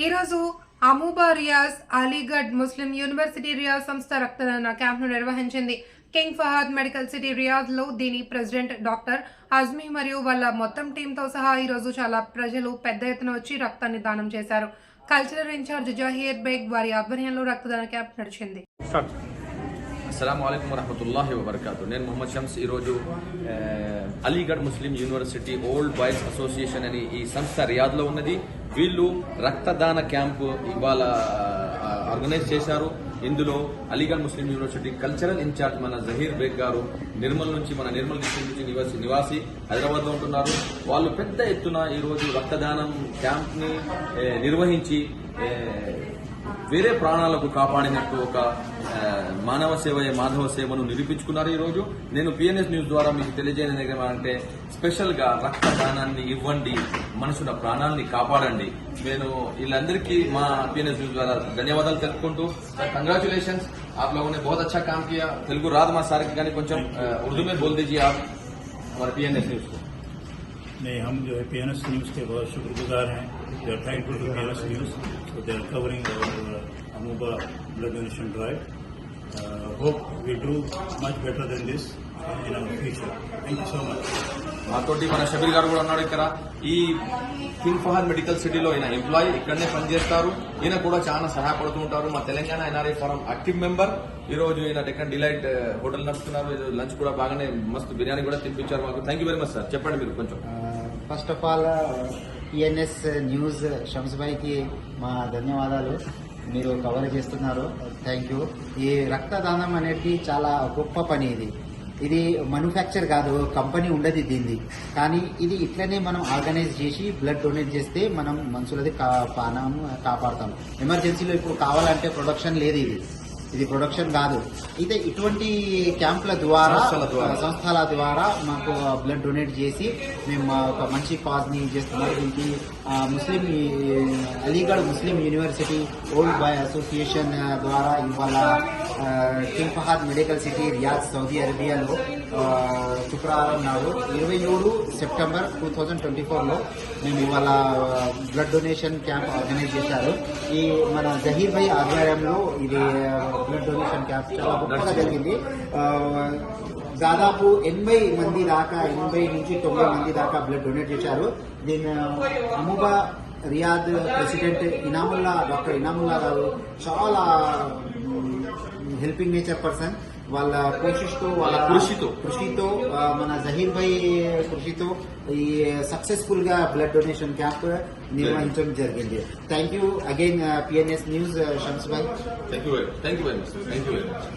ఈరోజు అమూబా రియాజ్ అలీగఢ్ ముస్లిం university Riyadh సంస్థ రక్తదాన క్యాంప్ను నిర్వహించింది. కింగ్ ఫహాద్ మెడికల్ సిటీ రియాజ్లో దీని ప్రెసిడెంట్ డాక్టర్ అజ్మీ మరియు వాళ్ళ మొత్తం టీంతో సహా ఈరోజు చాలా ప్రజలు పెద్ద ఎత్తున వచ్చి రక్తాన్ని దానం చేశారు. కల్చరల్ ఇన్ఛార్జ్ జహీర్ బేగ్ వారి ఆధ్వర్యంలో రక్తదాన క్యాంప్ నడిచింది. అస్సలం అయికం వరహమతుల్లాహి వబర్కాతు నేను మొహమ్మద్ షమ్స్ ఈరోజు eh, Aligarh Muslim University old boys association అని ఈ సంస్థ రియాద్లో ఉన్నది. వీళ్ళు రక్తదాన క్యాంపు ఇవాళ ఆర్గనైజ్ చేశారు. ఇందులో Aligarh Muslim University cultural in charge మన జహీర్ బేగ్ గారు నిర్మల్ నుంచి మన నిర్మల్ డిస్ట్రిక్ట్ నుంచి నివాసి నివాసి హైదరాబాద్లో ఉంటున్నారు. వాళ్ళు పెద్ద ఎత్తున ఈరోజు రక్తదానం క్యాంప్ని eh, నిర్వహించి eh, వేరే ప్రాణాలకు కాపాడినట్టు ఒక మానవ సేవ మాధవ సేవను నిరూపించుకున్నారు ఈ రోజు నేను పిఎన్ఎస్ న్యూస్ ద్వారా మీకు తెలియజేయని అంటే స్పెషల్ గా రక్తదానాన్ని ఇవ్వండి మనుషుల ప్రాణాన్ని కాపాడండి నేను వీళ్ళందరికీ మా పిఎన్ఎస్ న్యూస్ ద్వారా ధన్యవాదాలు తెలుపుకుంటూ కంగ్రాచులేషన్స్ आप लोगों ने बहुत अच्छा काम किया తెలుగు రాదు మా సార్కి కానీ కొంచెం ఆ, ఉర్దూ में बोल दीजिए आप हमारे पीएनएस न्यूज को नहीं हम जो है पीएनएस न्यूज़ के बहुत शुक्रगुजार हैं they are thankful to PNS news तो they are covering अमूबा blood donation drive Uh, hope we do much better than this in our future. Thank you so much. మాతోటి మన షబీర్ గారు కూడా ఉన్నాడు ఇక్కడ. ఈ కింగ్ ఫహర్ మెడికల్ సిటీలో ఈయన ఎంప్లాయీ ఇక్కడనే పనిచేస్తారు. ఈయన కూడా చాలా సహాయపడుతూ ఉంటారు. మా Telangana NRI forum active member ఈ రోజు ఈయన డెక్కన్ డిలైట్ uh, హోటల్ నడుస్తున్నారు లంచ్ కూడా బాగానే మస్తు బిర్యానీ కూడా తినిపించారు మాకు. Thank you very much sir చెప్పండి మీరు కొంచెం. First of all PNS news షంస్బాయికి మా ధన్యవాదాలు. మీరు కవర్ చేస్తున్నారు. థ్యాంక్ యూ ఈ రక్తదానం అనేది చాలా గొప్ప పని ఇది. ఇది మ్యానుఫ్యాక్చర్ కాదు కంపెనీ ఉండదు దీనిది కానీ ఇది ఇట్లనే మనం ఆర్గనైజ్ చేసి బ్లడ్ డొనేట్ చేస్తే మనం మనుషులది ప్రాణం కాపాడతాం. ఎమర్జెన్సీలో ఇప్పుడు కావాలంటే ప్రొడక్షన్ లేదు ఇది. ఇది ప్రొడక్షన్ కాదు. అయితే ఇటువంటి క్యాంపుల ద్వారా సంస్థల ద్వారా. మాకు బ్లడ్ డొనేట్ చేసి మేము ఒక మంచి కాజ్ని చేస్తున్నారు దీనికి Muslim Aligarh Muslim University old boy association ద్వారా ఇవాళ King Fahad Medical City Riyadh Saudi అరేబియాలో శుక్రవారం నాడు ఇరవై ఏడు సెప్టెంబర్ టూ థౌజండ్ ట్వంటీ ఫోర్లో మేము ఇవాళ బ్లడ్ డొనేషన్ క్యాంప్ ఆర్గనైజ్ చేశారు. ఈ మన జహీర్ భాయ్ ఆధ్వర్యంలో ఇది బ్లడ్ డొనేషన్ క్యాంప్ చాలా గొప్పగా జరిగింది. దాదాపు ఎనభై మంది దాకా ఎనభై నుంచి తొంభై మంది దాకా బ్లడ్ డొనేట్ చేశారు. దీని అమూబా Riyadh president Inamullah doctor Inamullah garu చాలా హెల్పింగ్ నేచర్ పర్సన్ వాళ్ళ కృషితో వాళ్ళ కృషితో. కృషితో ఆ, మన జహీర్ భాయ్ కృషితో ఈ సక్సెస్ఫుల్గా బ్లడ్ డొనేషన్ క్యాంప్ నిర్వహించడం జరిగింది thank you again PNS news Shams bhai thank you thank you very much thank you very much